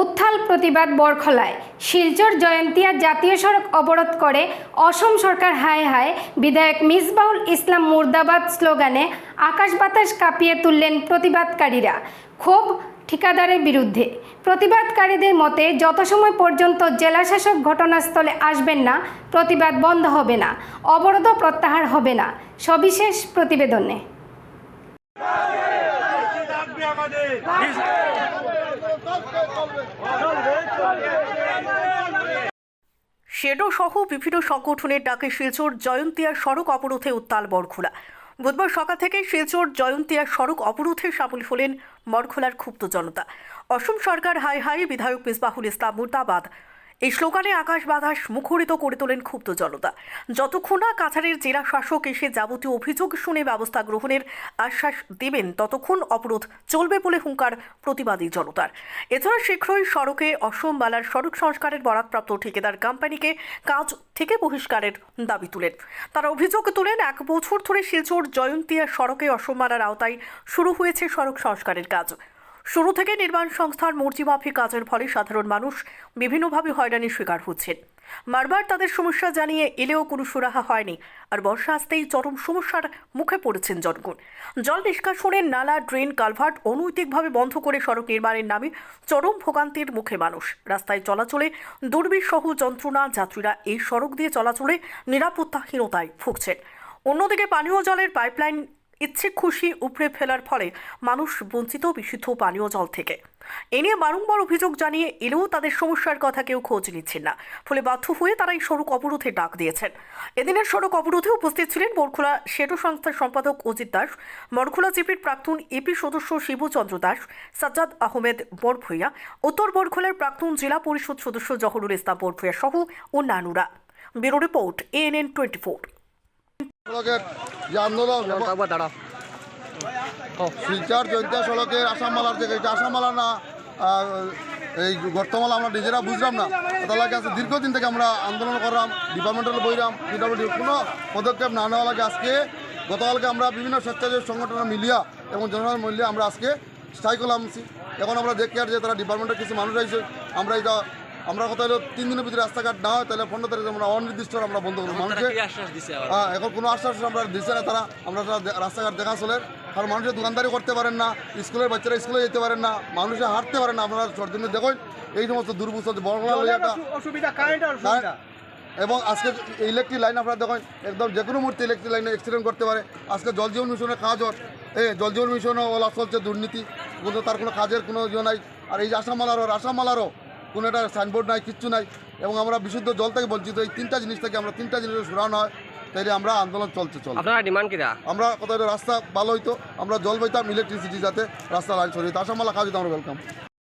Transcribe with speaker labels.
Speaker 1: উত্থাল প্রতিবাদ বরখলায়। শিলচর জয়ন্তিয়া জাতীয় সড়ক অবরোধ করে অসম সরকার হায় হায় বিধায়ক মিসবাউল ইসলাম মুর্দাবাদ স্লোগানে আকাশ বাতাস কাঁপিয়ে তুললেন প্রতিবাদকারীরা। ক্ষোভ ঠিকাদারের বিরুদ্ধে। প্রতিবাদকারীদের মতে যত সময় পর্যন্ত জেলাশাসক ঘটনাস্থলে আসবেন না, প্রতিবাদ বন্ধ হবে না, অবরোধও প্রত্যাহার হবে না, সবিশেষ প্রতিবেদনে।
Speaker 2: শেডো সহ বিভিন্ন সংগঠনের ডাকে শিলচর জয়ন্তিয়া সড়ক অবরোধে উত্তাল বরখোলা। বুধবার সকাল থেকে শিলচর জয়ন্তিয়া সড়ক অবরোধে সামিল হলেন বরখোলার ক্ষুব্ধ জনতা। অসম সরকার হাই হাই বিধায়ক মিসবাহুল ইসলাম মুর্দাবাদ এই স্লোগানে আকাশ বাতাস মুখরিত করে তোলেন ক্ষুব্ধ জনতা। যতক্ষণ না কাছাড়ের জেলা শাসক এসে যাবতীয় অভিযোগ শুনে ব্যবস্থা গ্রহণের আশ্বাস দেবেন, ততক্ষণ অবরোধ চলবে বলে হুঙ্কার প্রতিবাদী জনতার। এছাড়া শীঘ্রই সড়কে অসম বালার সড়ক সংস্কারের বরাদপ্রাপ্ত ঠিকাদার কোম্পানিকে কাজ থেকে বহিষ্কারের দাবি তুলেন। তারা অভিযোগ তোলেন, এক বছর ধরে শিলচর জয়ন্তিয়া সড়কে অসম বালার আওতায় শুরু হয়েছে সড়ক সংস্কারের কাজ। শুরু থেকে নির্মাণ সংস্থার মর্জিমাফি কাজের ফলে সাধারণ মানুষ বিভিন্নভাবে হয়রানির শিকার হচ্ছেন। বারবার তাদের সমস্যা জানিয়ে এলেও কোনো সুরাহা হয়নি, আর বর্ষা আসতেই চরম সমস্যার মুখে পড়েছেন জনগণ। জল নিষ্কাশনের নালা, ড্রেন, কালভার্ট অনৈতিকভাবে বন্ধ করে সড়ক নির্মাণের নামে চরম ভোগান্তির মুখে মানুষ। রাস্তায় চলাচলে দুর্বিষহ যন্ত্রণা, যাত্রীরা এই সড়ক দিয়ে চলাচলে নিরাপত্তাহীনতায় ভুগছেন। অন্যদিকে পানীয় জলের পাইপলাইন ইচ্ছে খুশি উপড়ে ফেলার ফলে মানুষ বঞ্চিত বিশুদ্ধ পানীয় জল থেকে। এ নিয়ে বারংবার অভিযোগ জানিয়ে এলেও তাদের সমস্যার কথা কেউ খোঁজ নিচ্ছেন না। ফলে বাধ্য হয়ে তারা এই সড়ক অবরোধে ডাক দিয়েছেন। এদিনের সড়ক অবরোধে উপস্থিত ছিলেন বরখোলা সেতু সংস্থার সম্পাদক অজিত দাস, বরখোলা জিপির প্রাক্তন এপি সদস্য শিবচন্দ্র দাস, সাজ্জাদ আহমেদ বরভূয়া উত্তর বরখোলার প্রাক্তন জেলা পরিষদ সদস্য জহরুল ইসলাম বরভূয়া সহ অন্যান্যরা। Bureau report ANN twenty four.
Speaker 3: যে আন্দোলন শিলচর জয়ন্তিয়া সড়কের আসামমালার থেকে এটা আসামমালা না এই গর্তমালা আমরা নিজেরা বুঝলাম না। তার লাগে আজকে দীর্ঘদিন থেকে আমরা আন্দোলন করলাম ডিপার্টমেন্টাল বইরাম পিডব্লিউডি কোনো পদক্ষেপ না নেওয়া লাগে আজকে। গতকালকে আমরা বিভিন্ন স্বেচ্ছাসেবী সংগঠন মিলিয়া এবং জনসাধারণ মিলিয়া আমরা আজকে স্ট্রাইক করলাম। এখন আমরা দেখি আর যে তারা ডিপার্টমেন্টের কিছু মানুষ আইছে আমরা এটা আমরা কথা হলো তিন দিনের ভিতরে রাস্তাঘাট না হয় তাহলে পনেরো তারিখে আমরা অনির্দিষ্ট আমরা বন্ধ করব। মানুষের হ্যাঁ এখন কোনো আশ্বাস আমরা দিচ্ছে না তারা। আমরা রাস্তাঘাট দেখা চলে। কারণ মানুষের দোকানদারি করতে পারেন না স্কুলের বাচ্চারা স্কুলে যেতে পারেন না মানুষে হাঁটতে পারেন না। আপনারা সরদিনে দেখুন এই সমস্ত দুর্বুষ বড় একটা
Speaker 4: অসুবিধা কারেন্টের অসুবিধা।
Speaker 3: এবং আজকে ইলেকট্রিক লাইন আপনারা দেখেন একদম যে কোনো মুহূর্তে ইলেকট্রিক লাইনে অ্যাক্সিডেন্ট করতে পারে। আজকে জল জীবন মিশনের কাজ হয় এই জল জীবন মিশনও ওলা চলছে দুর্নীতি। কিন্তু তার কোনো কাজের কোনো ইয়ে নাই। আর এই যে আসামালারও আসামালারও কোনো একটা সাইনবোর্ড নাই কিচ্ছু নাই। এবং আমরা বিশুদ্ধ জল থেকে বঞ্চিত। এই তিনটা জিনিস থেকে আমরা তিনটা জিনিস সুরানো হয় তাই আমরা আন্দোলন চলছে চল
Speaker 5: আপনারা ডিমান্ড কিরা?
Speaker 3: আমরা কোথায় রাস্তা ভালো হইতো আমরা জল বইতাম ইলেকট্রিসিটি যাতে রাস্তা লাইন সরিয়ে আসামালা কাজ আমরা ওয়েলকাম